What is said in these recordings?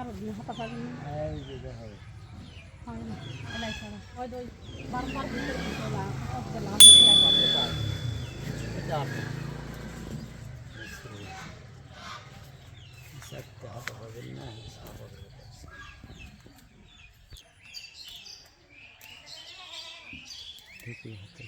আরও দিন হতে পারেন না এই যে দেখো হয় না এলাই ছাড়া ওই তো ওই বারবার ভিতরে ঢুকে না সব গেলাম সেলাই করে এটা আপনি চারটে হাতে পাবেন না ঠিকই হাতে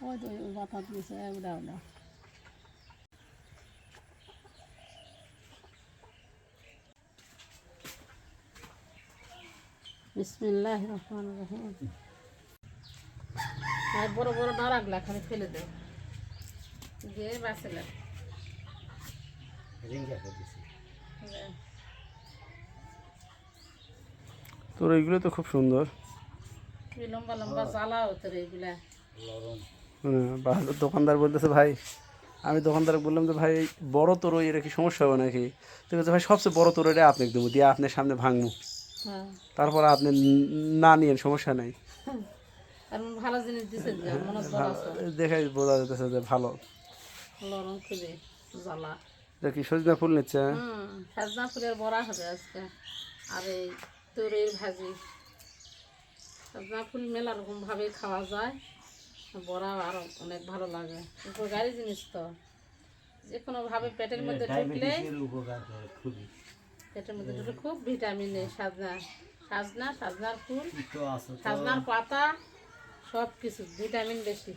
ওই তো মাথা দিয়েছে ওটা ওটা বিসমিল্লাহ রহমান রহিম। আর বড় বড় নাড়াগুলা খালি ফেলে দেয় দিয়ে বাঁচলে রিঙ্গা করে দিছি। তোর এইগুলো তো খুব সুন্দর। লম্বা লম্বা জ্বালা হতো রে হ্যাঁ, ভালো দোকানদার বলতেছে ভাই আমি দোকানদার বললাম যে ভাই বড় তোর এটা কি সমস্যা হবে নাকি? তো বলছে ভাই সবচেয়ে বড় তোর এটা আপনাকে দেবো দিয়ে আপনার সামনে ভাঙবো। হ্যাঁ। তারপর আপনি না নিয়েন সমস্যা নেই। আর ভালো জিনিস দিছে যে মনে বড় আছে দেখে বোঝা যেতেছে যে ভালো। এটা কি সজনা ফুল নিচ্ছে হুম সাজনা ফুলের বড়া হবে আজকে। আর এই তরের ভাজি। সাজনা ফুল মেলা রকম ভাবে খাওয়া যায়। বড়া আরও অনেক ভালো লাগে। উপকারী জিনিস তো। যে কোনো ভাবে পেটের মধ্যে ঢুকলে করে খুবই। পেটের মধ্যে ঢুকলে খুব ভিটামিন নেই সাজনা সাজনা সাজনার ফুল সাজনার পাতা সব কিছু ভিটামিন বেশি।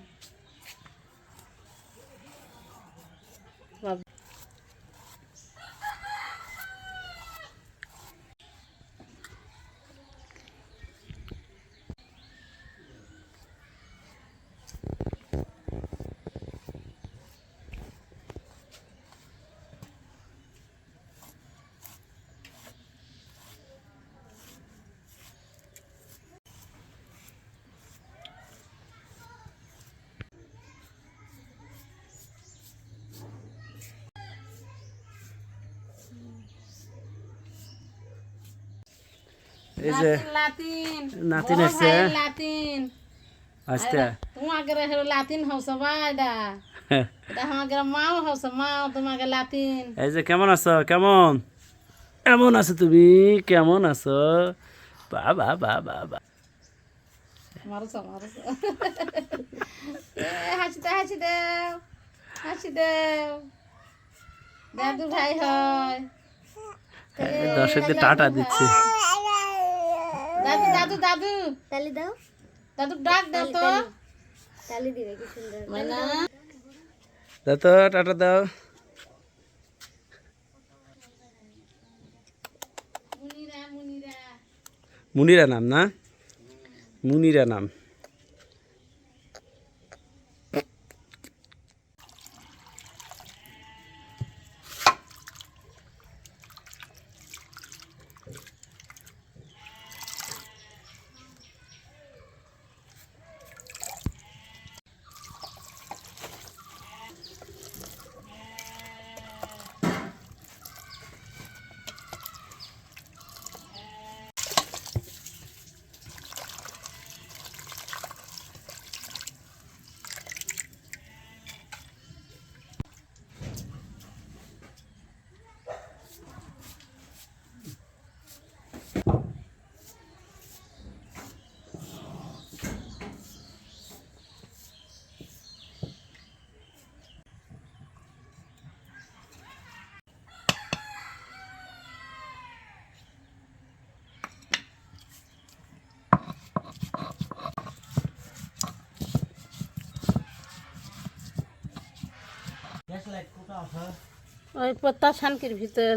এই যে লাতিন নাতিন লাতিন। আচ্ছা তোমাকে হেরো লাতিন হওস বা এটা এটা আমাকে মাও হওস মাও তোমাকে লাতিন। এই যে কেমন আছো? কেমন? কেমন আছো তুমি? কেমন আছো? বাবা বাবা বা মারুস মারুস এ হাসি দে হাসি দে হাসি দে। দাদু ভাই হয়। দর্শকদের টাটা দিচ্ছে। দাদু দাদু দাদু। তালি দাও। দাদু ডাক দাও তো। তালি। দিবে কি সুন্দর। মাইনা। দাও তো টাটা দাও। মুনিরা মুনিরা। মুনিরা নাম না? মুনিরা নাম। ওই পত্তা শানকির ভিতর।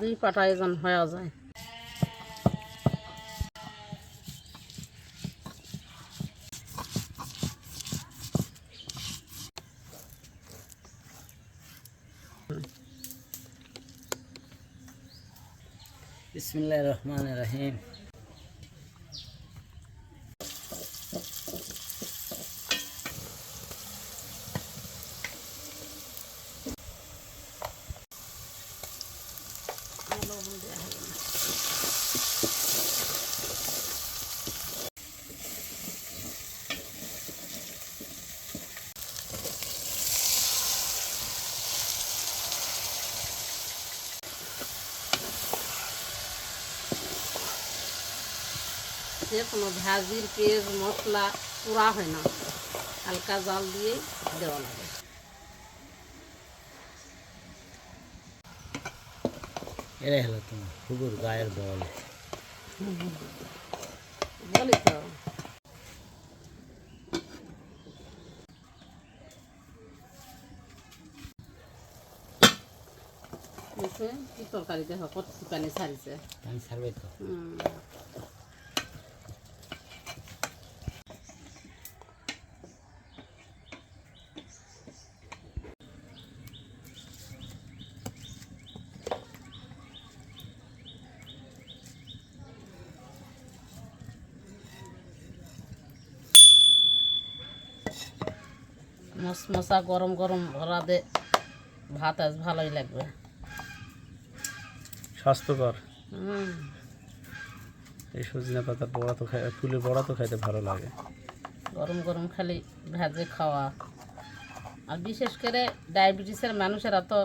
দুই পাটা এজন হয়ে যায়। বিসমিল্লাহ রহমান রহিম আর লবণ দেওয়া হবে কোনো ভাজির পেঁয়াজ মশলা পুরা হয় না। হালকা জাল দিয়ে দেওয়া লাগে। এরাই হলো তোমার খুবুর গায়ের বল। বলি তো। কি তরকারি দেখো কত পানি ছাড়িছে। পানি ছাড়বে তো? মশমশা গরম গরম ভরা দে ভাত আজ ভালোই লাগবে। স্বাস্থ্যকর। হুম। এই সজনে পাতার বড়া তো খাই ফুলের বড়া তো খাইতে ভালো লাগে। গরম গরম খালি ভেজে খাওয়া। আর বিশেষ করে ডায়াবেটিসের মানুষেরা তো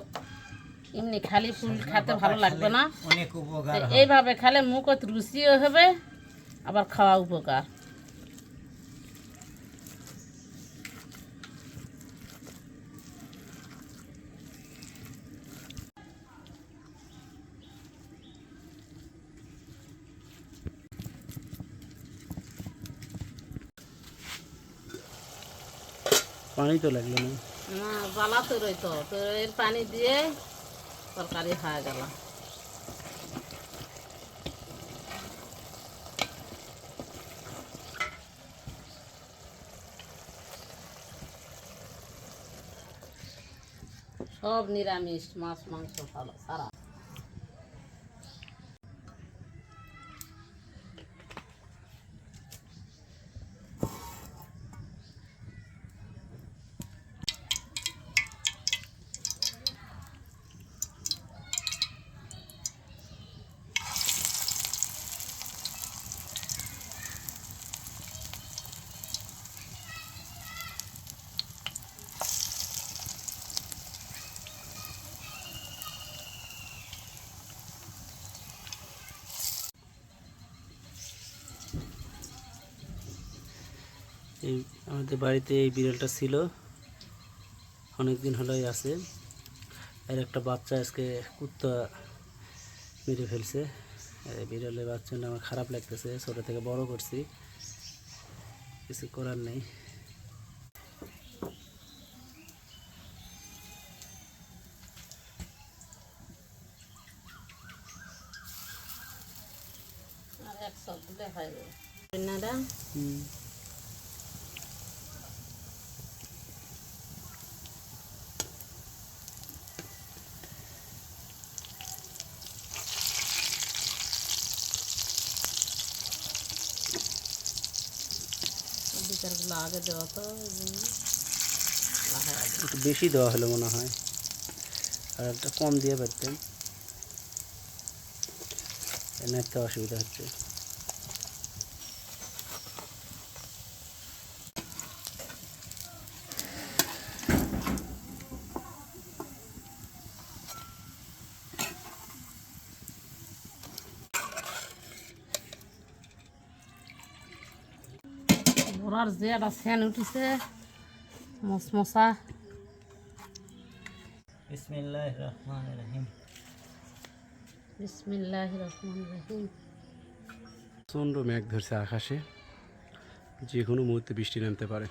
এমনি খালি ফুল খেতে ভালো লাগবে না। অনেক উপকার এইভাবে খেলে মুখত রুচিও হবে আবার খাওয়া উপকার। পানি তো লাগল না। জ্বালা তো রইতো, তো এর পানি দিয়ে তরকারি হয়ে গেল। সব নিরামিষ, মাছ, মাংস সারা। এই আমাদের বাড়িতে এই বিড়ালটা ছিল। অনেক দিন হলোই আছে। এর একটা বাচ্চা আজকে কুত্তা মেরে ফেলছে। বিড়ালের বাচ্চাটা আমার খারাপ লাগতেছে ছোটো থেকে বড় করছি। কিছু করার নেই। আর এক সব দিলে হয়ে যাবে রান্নাটা হুম। বিচারগুলো আগে দেওয়া তো একটু বেশি দেওয়া হলো মনে হয়। আর একটা কম দিয়ে পারতেন। একটা অসুবিধা হচ্ছে। বড়ার যে একটা স্যান উঠিছে মশমশা বিসমিল্লাহ রহমান রহিম। বিসমিল্লাহ রহমান রহিম। প্রচণ্ড মেঘ ধরছে আকাশে যে কোনো মুহূর্তে বৃষ্টি নামতে পারে।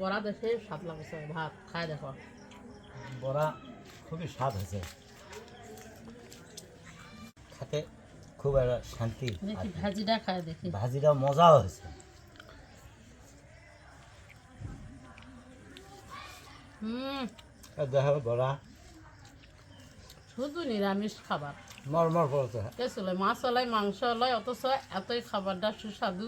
বড়া দেখে সাত লাগছে ভাত খাই দেখো। বড়া খুবই স্বাদ হয়েছে খেতে খুব একটা শান্তি দেখি ভাজিটা খায় দেখি। ভাজিটা মজাও হয়েছে। হুম। আর বড়া। শুধু নিরামিষ খাবার। মরমর করতে মাছ হলাই মাংস হলাই অথচ এতই খাবারটা সুস্বাদু।